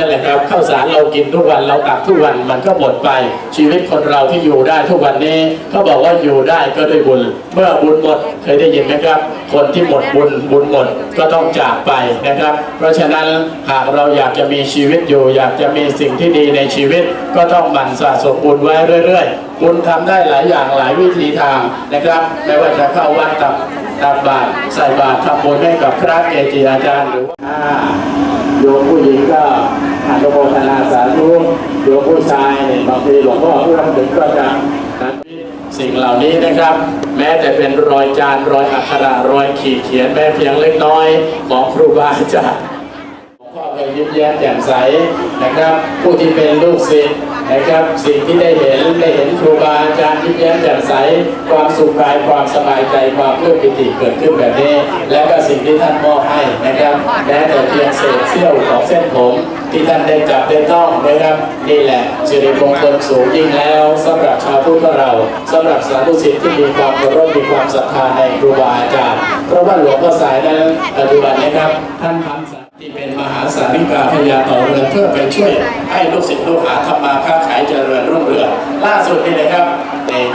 นั่นแหละครับข้าวสารเรากินทุกวันเราตักทุกวันมันก็หมดไป ชีวิตคนเราที่อยู่ได้ทุกวันนี้เขาบอกว่าอยู่ได้ก็ด้วยบุญ เมื่อบุญหมดเคยได้ยินไหมครับ คนที่หมดบุญบุญหมดก็ต้องจากไปนะครับ เพราะฉะนั้นหากเราอยากจะมีชีวิตอยู่ อยากจะมีสิ่งที่ดีในชีวิต ก็ต้องหมั่นสะสมบุญไว้เรื่อยๆบุญทำได้หลายอย่างหลายวิธีทางนะครับไม่ว่าจะเข้าวัดตักตักบาตรใส่บาตรทำบุญให้กับพระเกจิอาจารย์หรือว่าโยมผู้หญิงก็ อนุโมทนาสาธุหลวงผู้ชายเนี่ยบางทีหลวงพ่อผู้รับถึงก็จะนั้สิ่งเหล่านี้นะครับ แม้แต่เป็นรอยจานรอยอักขระรอยขีดเขียนแม้เพียงเล็กน้อยของครูบาอาจารย์หลวงพ่อเคยยิ้มแย้มแจ่มใสนะครับ ผู้ที่เป็นลูกศิษย์ นะครับสิ่งที่ได้เห็นได้เห็นครูบาอาจารย์ยิ้มแย้มแจ่มใสความสุขกายความสบายใจความเลื่อปิติเกิดขึ้นแบบนี้ และก็สิ่งที่ท่านมอบให้นะครับแม้แต่เพียงเศษเสี้ยวของเส้นผมที่ท่านได้จับได้ต้องนะครับนี่แหละสิริมงคลสูงยิ่งแล้วสำหรับชาวพุทธเราสำหรับสาธุสิทธิ์ที่มีความเคารพมีความศรัทธาในครูบาอาจารย์ เพราะว่าหลวงพ่อสายนั้นปัจจุบันนะครับท่านทำสายที่เป็นมหาสาริกาพญาต่อเรือนเพื่อไปช่วยให้ลูกศิษย์ลูกหาทำมาคริญรุ่งเรือง ล่าสุดนี่นะครับ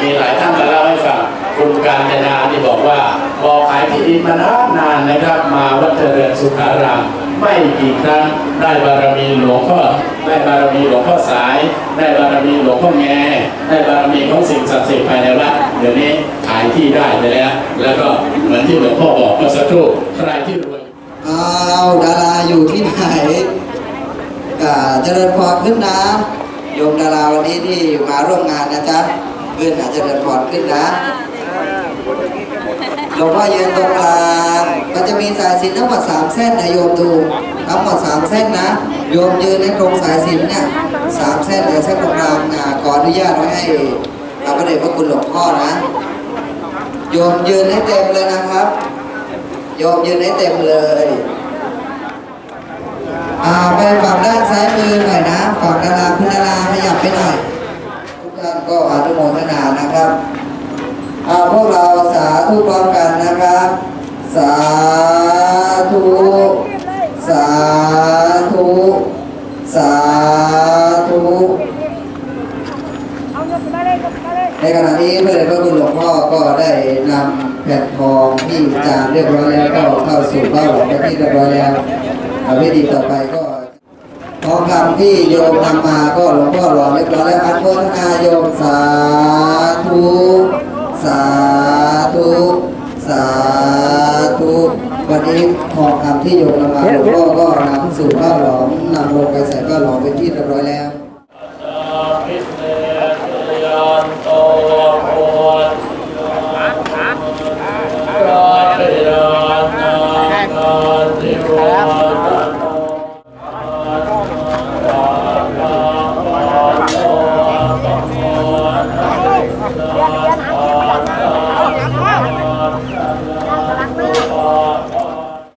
มีหลายท่านมาเล่าให้ฟังคุณการจนาที่บอกว่าบอกขายที่ดินมานานนานนะครับ มาวัดเจริญสุขารามไม่กี่ครั้งได้บารมีหลวงพ่อได้บารมีหลวงพ่อสาย ได้บารมีหลวงพ่อแง่ได้บารมีของสิ่งศักดิ์สิทธิ์ภายในวัดเดี๋ยวนี้ขายที่ได้ไปแล้ว แล้วก็เหมือนที่หลวงพ่อบอกเมื่อสักครู่ใครที่รวยเอาดาราอยู่ที่ไหนก็เจริญพรขึ้นนะ โยมดาราวันนี้ที่มาร่วมงานนะจ๊ะขึ้นอาจจะเจริญพรขึ้นนะหลวงพ่อยืนตรงกลางมันจะมีสายสินทั้งหมดสามเส้นนะโยมดูทั้งหมดสามเส้นนะ โยมยืนในตรงสายสินเนี่ยสามเส้นเดี๋ยวเส้นตรงกลางอ่าขออนุญาตไว้ให้พระประเดชพระคุณหลวงพ่อนะ โยมยืนให้เต็มเลยนะครับ โยมยืนให้เต็มเลย อ่าไปฝั่งด้านซ้ายมือหน อนะฝั่งดาราคุณดาราขยับไปหน่อยทุกท่านก็อนุโมทนานะครับเอาพวกเราสาธุพร้อมกันนะครับ สาธุ สาธุ สาธุในขณะนี้พระเดชพระคุณหลวงพ่อก็ได้นำแผ่นทองที่จานเรียบร้อยแล้วก็เข้าสู่พระหลวงนที่เรียบร้อยแล้วเอาพิธีต่อไปก็ ทองคำที่โยมนำมาก็หลวงพ่อหล่อเรียบร้อยแล้วอันโมทนาโยมสาธุสาธุสาธุวันนี้ทองคำที่โยมนำมาหลวงพ่อก็นำสู่พระหลอมนำลงไปใส่พระหลอมเป็นที่เรียบร้อยแล้ว